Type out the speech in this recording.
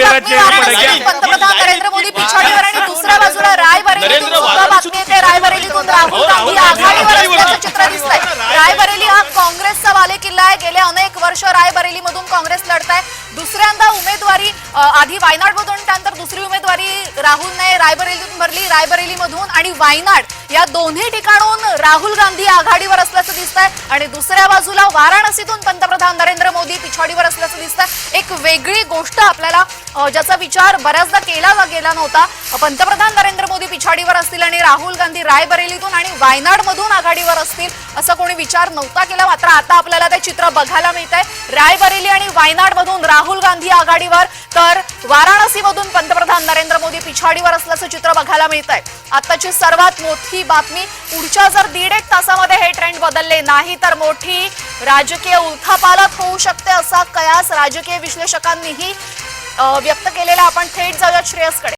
मेरा चेहरा पड़ गया. पंतप्रधान नरेंद्र मोदी पिछाडीवर आणि दुसऱ्या बाजूला वाराणसी- बातमी येते रायबरेलीतून राहुल गांधी आघाडीवर असल्याचं चित्र दिसतंय. रायबरेली हा काँग्रेसचा बालेकिल्ला आहे. गेल्या अनेक वर्ष रायबरेलीमधून काँग्रेस लढत आहे दुसऱ्यांदा उमेदवारी आधी वायनाडमधून त्यानंतर दुसरी उमेदवारी राहुलने रायबरेलीतून भरली रायबरेलीमधून आणि वायनाड या दोन्ही ठिकाणून राहुल गांधी आघाडीवर असल्याचं दिसतंय. आणि दुसऱ्या बाजूला वाराणसीतून पंतप्रधान नरेंद्र मोदी पिछाडीवर असल्याचं दिसतंय. एक वेगळी गोष्ट आपल्याला ज्याचा विचार बऱ्याचदा केला गेला नव्हता. पंतप्रधान नरेंद्र पिछाडीवर असतील आणि राहुल गांधी रायबरेलीतून आणि वायनाडमधून आघाडीवर असतील असा कोणी विचार नव्हता केला. मात्र आता आपल्याला ते चित्र बघायला मिळत आहे रायबरेली आणि वायनाडमधून राहुल गांधी आघाडीवर तर वाराणसीमधून पंतप्रधान नरेंद्र मोदी पिछाडीवर असल्याचं चित्र बघायला मिळत आहे आताची सर्वात मोठी बातमी पुढच्या जर दीड एक तासामध्ये हे ट्रेंड बदलले नाही तर मोठी राजकीय उलथापालथ होऊ शकते असा कयास राजकीय विश्लेषकांनीही व्यक्त केलेला आपण थेट जाऊया श्रेयसकडे.